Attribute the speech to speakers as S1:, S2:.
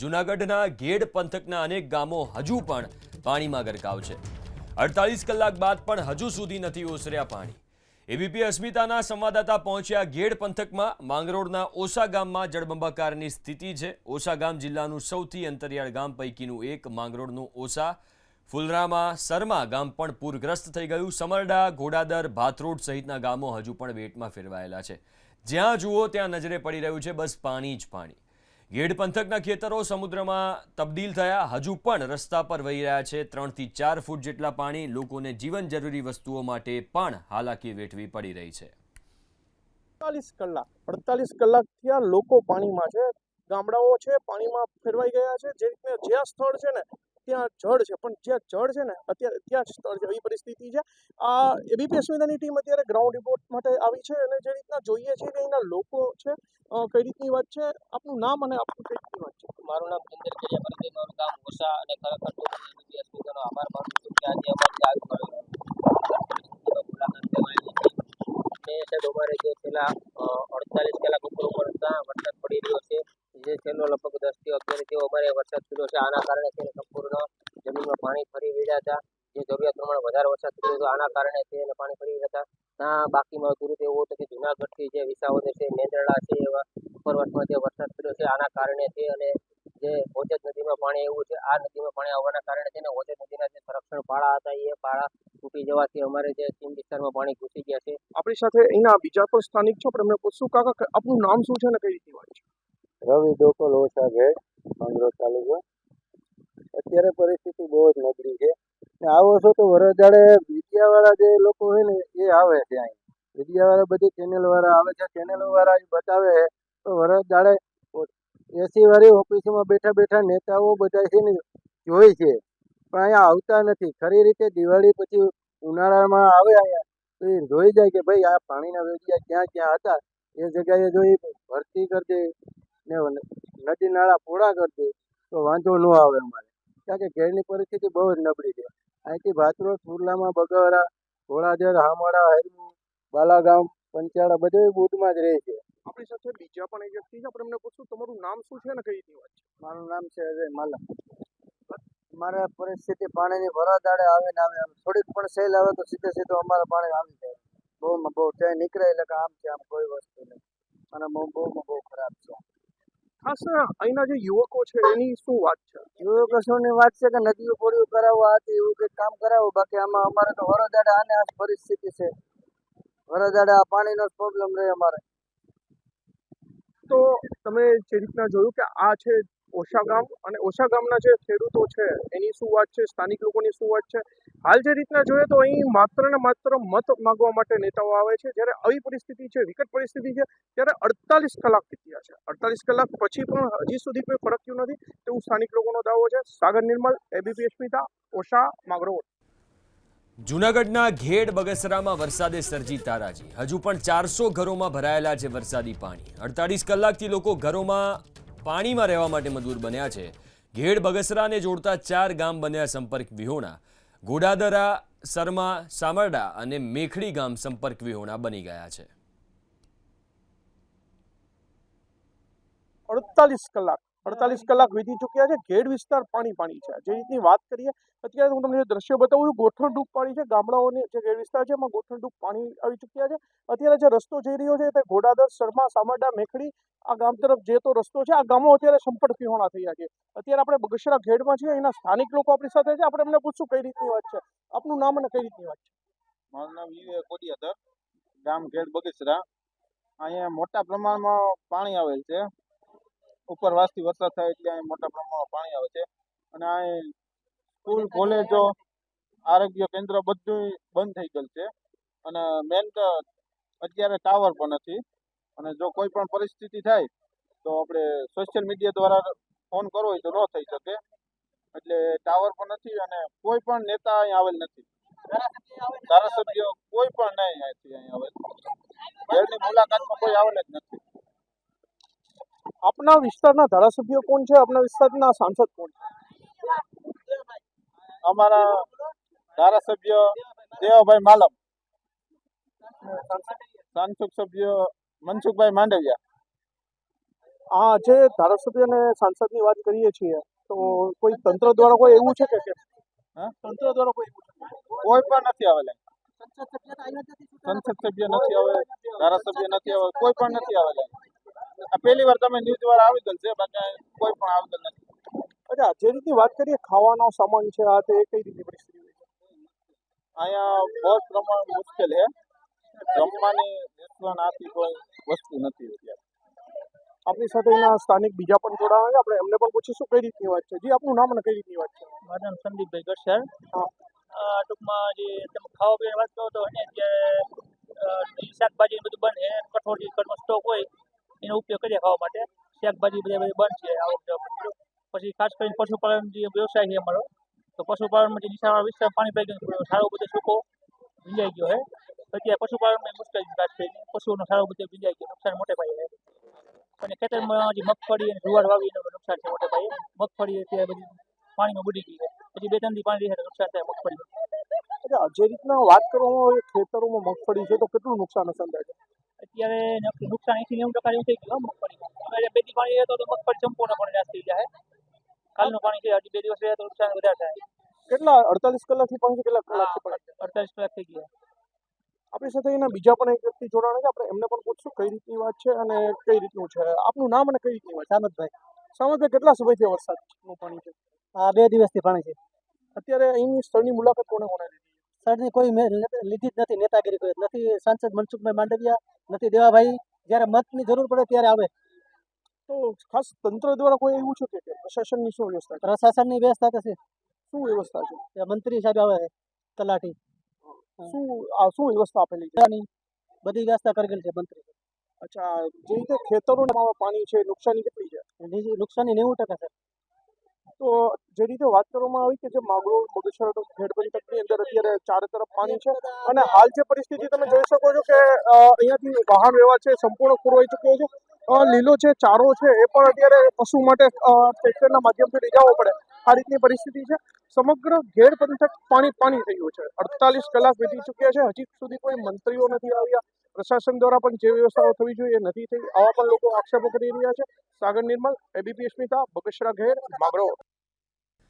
S1: જૂનાગઢના ઘેડ પંથકના અનેક ગામો હજુ પણ પાણીમાં ગરકાવ છે. અડતાલીસ કલાક બાદ પણ હજુ સુધી નથી ઓસર્યા પાણી. એબીપી અસ્મિતાના સંવાદદાતા પહોંચ્યા ઘેડ પંથકમાં. માંગરોળના ઓસા ગામમાં જળબંબાકારની સ્થિતિ છે. ઓસા ગામ જિલ્લાનું સૌથી અંતરિયાળ ગામ પૈકીનું એક. માંગરોળનું ઓસા ફુલરામાં સરમા ગામ પણ પૂરગ્રસ્ત થઈ ગયું. સમરડા, ઘોડાદર, ભાથરોડ સહિતના ગામો હજુ પણ વેટમાં ફેરવાયેલા છે. જ્યાં જુઓ ત્યાં નજરે પડી રહ્યું છે બસ પાણી જ પાણી. ગેડ પંથકના ખેતરો સમુદ્રમાં તબદીલ થયા. હજુ પણ રસ્તા પર વહી રહ્યા છે. ત્રણથી ચાર ફૂટ જેટલા પાણી લોકોને જીવન જરૂરી વસ્તુઓ માટે પણ હાલાકી વેઠવી પડી રહી છે.
S2: અડતાલીસ કલાક અડતાલીસ કલાક થયા લોકો પાણીમાં છે. ગામડાઓ છે, પાણીમાં ફેરવાઈ ગયા છે. જે રીતે જ્યાં સ્થળ છે ને, ત્યાં જળ છે. પણ જ્યાં જળ છે ને, અત્યારે ત્યાં જ સ્થળ છે. એવી પરિસ્થિતિ છે. આ એબીપી અસ્મિતાની ટીમ અત્યારે ગ્રાઉન્ડ રિપોર્ટ માટે આવી છે અને જે રીતના જોઈએ છે કે અહીંના લોકો છે કઈ રીતની વાત છે? આપનું નામ અને આપનું કઈ રીતની વાત છે?
S3: મારું નામ ચંદ્ર કેડિયા મારું ગામ ઓછા અને ખરેખર તો એબીપી અસ્મિતાનો આભાર માનું છું કે આજે અમારી આવી પરિસ્થિતિનો મુલાકાત સાહેબ અમારે જે છેલ્લા અડતાલીસ કલાક ઉપર ત્યાં વરસાદ પડી રહ્યો છે. છેલ્લો લગભગ દસથી અગિયાર જેવો અમારે વરસાદ થયો છે. આના કારણે છે સંપૂર્ણ જમીનમાં પાણી ફરી રહ્યા હતા. જે જરૂરિયાત પ્રમાણે વધારે વરસાદ થયો હતો. આના કારણે છે પાણી ફરી રહ્યા હતા. ત્યાં બાકીમાં અધૂરું એવું હતું કે જુનાગઢથી જે વિસાવદર છે, મેંદરડા છે, એવા ઉપરવાસમાં જે વરસાદ થયો છે, આના કારણે છે અને જે ઓજત નદીમાં પાણી આવ્યું છે, આ નદીમાં પાણી આવવાના કારણે છે ને ઓજત નદીના જે સંરક્ષણ પાળા હતા એ પાળા તૂટી જવાથી અમારે જે સીમ વિસ્તારમાં પાણી ઘૂસી ગયા છે.
S2: આપણી સાથે અહીંના બીજા પણ સ્થાનિક છો? પણ એમને પૂછશું, કાકા આપનું નામ શું છે અને કઈ રીતે વાત છે?
S4: રવિ ડોકોલ ઓછા ઘેડ માંગરોળ તાલુકો અત્યારે પરિસ્થિતિ બહુ જ નબળી છે. આવો છો તો વરજાડે મીડિયાવાળા જે લોકો હોય ને, એ આવે છે અહીં. મીડિયાવાળા બધી ચેનલવાળા આવે છે. ચેનલવાળા એ બતાવે છે. તો વરજાડે એસી વાળી ઓફિસમાં બેઠા બેઠા નેતાઓ બધા છે ને જોઈ છે. પણ અહીંયા આવતા નથી. ખરી રીતે દિવાળી પછી ઉનાળામાં આવે અહીંયા, તો એ જોઈ જાય કે ભાઈ આ પાણીના વેડિયા ક્યાં ક્યાં હતા? એ જગ્યાએ જો એ ભરતી કરી ને નદી નાળા પોળા કરી દે તો વાંધો ન આવે અમારે. કારણ કે ઘેરની પરિસ્થિતિ બહુ જ નબળી છે. અહીંથી ભાતરોડ સુરલામાં બગવરા ઘોડાદર હામડા હરમુ બાલાગામ પંચાળા બધે બૂટમાં જ રહે છે.
S2: આપણી સાથે બીજા પણ એક વ્યક્તિ છે. આપણે એમને પૂછશું તમારું નામ શું છે અને કઈ રીતની વાત છે?
S4: મારું નામ છે અજય માલા મારે પરિસ્થિતિ પાણીની ભરાદાડે આવે ને આવે. થોડીક પણ સેલ આવે તો સીધે સીધો અમારે પાણી આવી જાય. બહુમાં બહુ ચાહે નીકળે એટલે કે આમ છે આમ કોઈ વસ્તુ નહીં. અને બહુ બહુમાં બહુ ખરાબ છે.
S2: ખાસ અહીંના જે યુવકો છે એની શું વાત છે?
S4: એવું કશુંની વાત છે કે નદીઓ પોળીઓ કરાવવા હતી એવું કંઈક કામ કરાવો. બાકી આમાં અમારે તો વરદાડે આને આ પરિસ્થિતિ છે. વરદાડે આ પાણીનો જ પ્રોબ્લેમ રહે અમારે.
S2: તો તમે જે રીતના જોયું કે આ છે ઓછા ગામ અને ઓછા ગામના જે ખેડૂતો છે એની શું વાત છે? સ્થાનિક લોકોની શું વાત છે? હાલ જે રીતના જોઈએ તો અહીં માત્ર ને માત્ર મત માગવા માટે નેતાઓ આવે છે. જ્યારે આવી પરિસ્થિતિ છે, વિકટ પરિસ્થિતિ છે, ત્યારે અડતાલીસ કલાક વીત્યા છે. અડતાલીસ કલાક પછી પણ હજી સુધી કોઈ ફરક્યું નથી. તેવું સ્થાનિક લોકોનો દાવો છે. સાગર નિર્મલ એબીપી અસ્મિતા ઓછા માગરોળ.
S1: જૂનાગઢના ઘેડ બગસરામાં વરસાદે સર્જી તારાજી. હજુ પણ ચારસો ઘરોમાં ભરાયેલા છે વરસાદી પાણી. અડતાલીસ કલાકથી લોકો ઘરોમાં પાણીમાં રહેવા માટે મજબૂર બન્યા છે. ઘેડ બગસરાને જોડતા ચાર ગામ બન્યા સંપર્ક વિહોણા. ઘોડાદરા સરમા સામરડા અને મેખડી ગામ સંપર્ક વિહોણા બની ગયા છે.
S2: અડતાલીસ કલાક. અડતાલીસ કલાક વીતી ચૂક્યા છે. ઘેડ વિસ્તાર પાણી પાણી છે. જે રીતની વાત કરીએ, અત્યારે હું તમને જે દ્રશ્ય બતાવું છું, ગોઠણ ડૂબ પાણી છે. ગામડાઓની જે ઘેડ વિસ્તાર છે, એમાં ગોઠણ ડૂબ પાણી આવી ચૂક્યા છે. અત્યારે જે રસ્તો જઈ રહ્યો છે, તે ઘોડાદર શર્મા, સામરડા, મેખડી, આ ગામ તરફ જતો રસ્તો છે, આ ગામો અત્યારે સંપટ વિહોણા થયા છે. અત્યારે આપણે બગસરા ઘેડમાં છીએ, એના સ્થાનિક લોકો આપણી સાથે છે. આપણે એમને પૂછશું કઈ રીતની વાત છે. આપનું નામ અને કઈ રીતની વાત છે?
S5: મારું નામ યુએ કોડિયાદર ગામ ઘેડ બગસરા. અહીંયા મોટા પ્રમાણમાં પાણી આવેલ છે. ઉપરવાસથી વરસાદ થાય એટલે અહીં મોટા પ્રમાણમાં પાણી આવે છે. અને અહીં સ્કૂલ, કોલેજો, આરોગ્ય કેન્દ્ર બધું બંધ થઈ ગયેલ છે. અને મેન તો અત્યારે ટાવર પણ નથી. અને જો કોઈ પણ પરિસ્થિતિ થાય, તો આપણે સોશિયલ મીડિયા દ્વારા ફોન કરવો હોય તો ન થઈ શકે. એટલે ટાવર પણ નથી અને કોઈ પણ નેતા અહીં આવેલ નથી. ધારાસભ્ય કોઈ પણ નહીં અહીંથી અહીં આવેલ. મુલાકાતમાં કોઈ આવેલ જ નથી.
S2: આપના વિસ્તારના ધારાસભ્ય કોણ છે? આપના વિસ્તારના સાંસદ કોણ છે?
S5: અમારા ધારાસભ્ય દેવાભાઈ માલમ. સાંસદ સભ્ય મનસુખભાઈ માંડવિયા.
S2: આ જે ધારાસભ્ય અને સાંસદની વાત કરીએ છીએ તો કોઈ તંત્ર દ્વારા કોઈ એવું છે કે
S5: હા?
S2: તંત્ર દ્વારા કોઈ
S5: કોઈ પણ નથી આવેલા સંસદ સભ્ય નથી આવે ધારાસભ્ય નથી આવે કોઈ પણ નથી આવેલા પહેલી વાર તમે ન્યૂઝ વાર આવી ગયેલ છે બાકી કોઈ પણ આવી ગયેલ નથી.
S2: અચ્છા જે રીતની વાત કરીએ ખાવાનો સામાન છે આ તે એ કઈ રીતે પરિસ્થિતિ હોય છે?
S5: અહીંયા બહુ પ્રમાણ મુશ્કેલ છે. જમવાની રેસ્ટોરન્ટ આથી કોઈ વસ્તુ નથી અત્યારે.
S2: આપણી સાથે એના સ્થાનિક બીજા પણ જોડાણા છે. આપણે એમને પણ પૂછીશું કઈ રીતની વાત છે. જી આપનું નામ અને કઈ રીતની વાત છે?
S6: મારું નામ સંદીપભાઈ ગરસર ટૂંકમાં જે તમે ખાવા પીવાની વાત કરો તો એને અત્યારે શાકભાજી બધું બને. કઠોળ ઘરનો સ્ટોક હોય. ખાવા માટે. શાકભાજી બધા બધા બંધ છે આ વખતે પછી ખાસ કરીને પશુપાલન જે વ્યવસાય છે અમારો, તો પશુપાલનમાં જે નીચાણવાળા વિસ્તાર પાણી પડી ગયું સારો બધો સૂકો ભીંજાઈ ગયો છે. અત્યારે પશુપાલનમાં મુશ્કેલી છે, ખાસ કરીને પશુઓનો સારો બધો ભીંજાઈ ગયો, નુકસાન મોટે પાયે અને ખેતરમાં જે મગફળી અને જુવાર વાવી એનું નુકસાન છે મોટે પાયે. મગફળી અત્યારે બધી પાણીમાં બુડી ગઈ છે. પછી બે ત્રણ પાણી રહે નુકસાન થાય મગફળીમાં.
S2: જે રીતના વાત કરવામાં આવે, ખેતરોમાં મગફળી છે તો કેટલું નુકસાન હશે અંદાજે
S6: અત્યારે નક- નુકસાન એસી નેવું ટકા જેવું થઈ ગયું મગફળીમાં હવે બે દી પાણી રહે તો મગફળી સંપૂર્ણપણે નાશ થઈ જાય કાલનું પાણી છે હજી બે દિવસ રહે તો નુકસાન વધારે થાય.
S2: કેટલા અડતાલીસ કલાકથી પાણી કેટલા કલાકથી પડે?
S6: અડતાલીસ કલાક થઈ ગયા.
S2: આપણી સાથે એના બીજા પણ એક વ્યક્તિ જોડાણ છે આપણે એમને પણ પૂછશું કઈ રીતની વાત છે અને કઈ રીતનું છે. આપનું નામ અને કઈ રીતની વાત
S7: સામતભાઈ.
S2: સામતભાઈ કેટલા સમયથી વરસાદનું પાણી છે?
S7: આ બે દિવસથી પાણી છે.
S2: અત્યારે અહીંની સ્થળની મુલાકાત કોને કોને લીધી
S7: સરની કોઈ મેં લીધી જ નથી નેતાગીરી કોઈ. નથી સાંસદ મનસુખભાઈ માંડવિયા નથી દેવાભાઈ. જ્યારે મતની જરૂર પડે ત્યારે આવે.
S2: તો ખાસ તંત્ર દ્વારા કોઈ એવું છે કે પ્રશાસનની શું વ્યવસ્થા
S7: પ્રશાસનની વ્યવસ્થા કે
S2: શું વ્યવસ્થા છે?
S7: મંત્રી સાહેબ આવે તલાટી.
S2: શું આ શું વ્યવસ્થા આપેલી છે?
S7: બધી વ્યવસ્થા કરેલી છે મંત્રી.
S2: અચ્છા જે રીતે ખેતરોમાં પાણી છે નુકસાની કેટલી છે?
S7: નુકસાની નેવું ટકા છે.
S2: તો જે રીતે વાત કરવામાં આવી કે જે માગરો મગેશ્વર ખેડ પંથકની અંદર અત્યારે ચારે તરફ પાણી છે અને હાલ જે પરિસ્થિતિ તમે જોઈ શકો છો કે અહીંયાથી વાહન વ્યવહાર છે સંપૂર્ણ ખોરવાઈ ચૂક્યો છે. લીલો છે ચારો છે એ પણ અત્યારે પશુ માટે ટ્રેક્ટરના માધ્યમથી લઈ જવો પડે. આ રીતની પરિસ્થિતિ છે. સમગ્ર ઘેર પંથક પાણી પાણી થયું છે. અડતાલીસ કલાક વીતી ચૂક્યા છે. હજી સુધી કોઈ મંત્રીઓ નથી આવ્યા. પ્રશાસન દ્વારા પણ જે વ્યવસ્થાઓ થવી જોઈએ એ નથી થઈ. આવા પણ લોકો આક્ષેપો કરી રહ્યા છે. સાગર નિર્મલ એબીપી અસ્મિતા બગસરા ઘેર માગરો